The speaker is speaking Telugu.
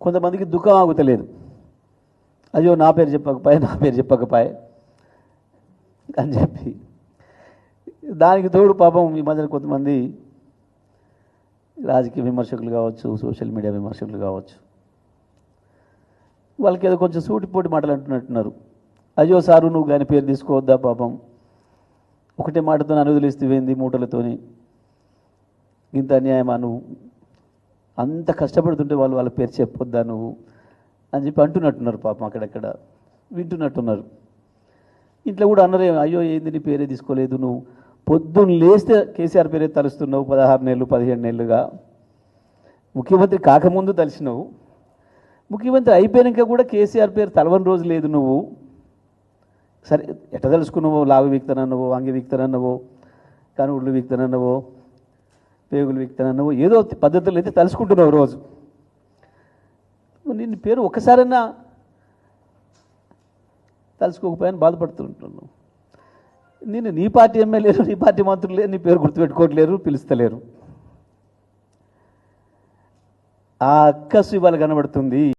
కొంతమందికి దుఃఖం ఆగుతలేదు. అయ్యో నా పేరు చెప్పకపోయే నా పేరు చెప్పకపోయే అని చెప్పి. దానికి తోడు పాపం ఈ మధ్యన కొంతమంది రాజకీయ విమర్శకులు కావచ్చు సోషల్ మీడియా విమర్శకులు కావచ్చు. వాళ్ళకి ఏదో కొంచెం సూటిపోటి మాటలు అంటున్నట్టున్నారు. అయ్యో సారు నువ్వు కానీ పేరు తీసుకోవద్దా పాపం? ఒకటే మాటతో అనువదిలిస్తేవేంది మూటలతోని? ఇంత అన్యాయమా నువ్వు? అంత కష్టపడుతుంటే వాళ్ళు వాళ్ళ పేరు చెప్పొద్దా నువ్వు? అని చెప్పి అంటున్నట్టున్నారు పాపం అక్కడక్కడ. వింటున్నట్టున్నారు. ఇంట్లో కూడా అన్నరే అయ్యో ఏంది నీ పేరే తీసుకోలేదు నువ్వు? పొద్దున్న లేస్తే కేసీఆర్ పేరే తలుస్తున్నావు పదహారు నెలలు పదిహేడు నెలలుగా. ముఖ్యమంత్రి కాకముందు తలిసినావు ముఖ్యమంత్రి అయిపోయాక కూడా కేసీఆర్ పేరు తలవని రోజు లేదు నువ్వు. సరే ఎట్ట తెలుసుకున్నావో? లావు వీక్తానన్నావో? అంగి వీక్తానన్నావో? కనుగుళ్ళు వీక్తానన్నావో? పేగులు వీక్తానన్నావో. ఏదో పద్ధతులు అయితే తలుసుకుంటున్నావు రోజు. నేను పేరు ఒక్కసారైనా తలుసుకోకపోయాను బాధపడుతుంటున్నాను నేను నీ పార్టీ ఎమ్మెల్యేలు నీ పార్టీ మంత్రులే నీ పేరు గుర్తుపెట్టుకోవట్లేరు పిలుస్తలేరు. ఆ అక్కసు ఇవాళ కనబడుతుంది.